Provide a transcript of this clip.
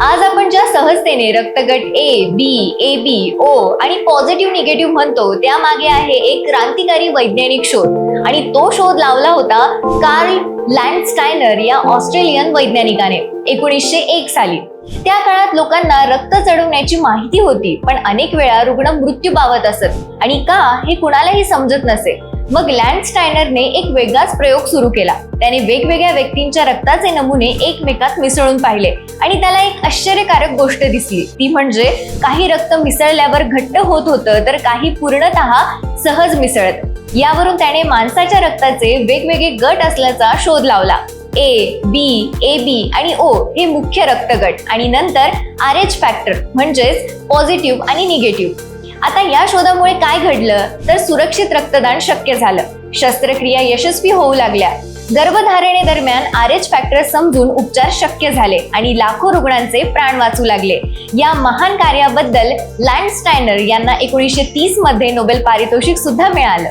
आज आपण ज्या सहजतेने रक्तगट A B A B O आणि पॉझिटिव्ह निगेटिव्ह म्हणतो त्यामागे आहे एक क्रांतिकारी वैज्ञानिक शोध. आणि तो शोध लावला होता कार्ल लँडस्टायनर या ऑस्ट्रेलियन वैज्ञानिकाने एकोणीसशे एक साली. त्या काळात लोकांना रक्त चढवण्याची माहिती होती पण अनेक वेळा रुग्ण मृत्यू पावत असत. आणि का हे कुणालाही समजत नसे. मग लँडस्टायनरने एक वेगळाच प्रयोग सुरू केला. त्याने वेगवेगळ्या व्यक्तींच्या रक्ताचे नमुने एकमेकात मिसळून पाहिले आणि त्याला एक आश्चर्यकारक गोष्ट दिसली. ती म्हणजे काही रक्त मिसळल्यावर घट्ट होत होतं तर काही पूर्णतः सहज मिसळत. यावरून त्याने माणसाच्या रक्ताचे वेगवेगळे गट असल्याचा शोध लावला. ए बी ए बी आणि ओ हे मुख्य रक्तगट आणि नंतर आर एच फॅक्टर म्हणजेच पॉझिटिव्ह आणि निगेटिव्ह आता या शोधामुळे काय घडलं? तर सुरक्षित रक्तदान शक्य झालं. शस्त्रक्रिया यशस्वी होऊ लागल्या. गर्भधारणेदरम्यान आर एच फॅक्टर समजून उपचार शक्य झाले आणि लाखो रुग्णांचे प्राण वाचू लागले. या महान कार्याबद्दल लँडस्टायनर यांना एकोणीसशे तीसमध्ये नोबेल पारितोषिक सुद्धा मिळालं.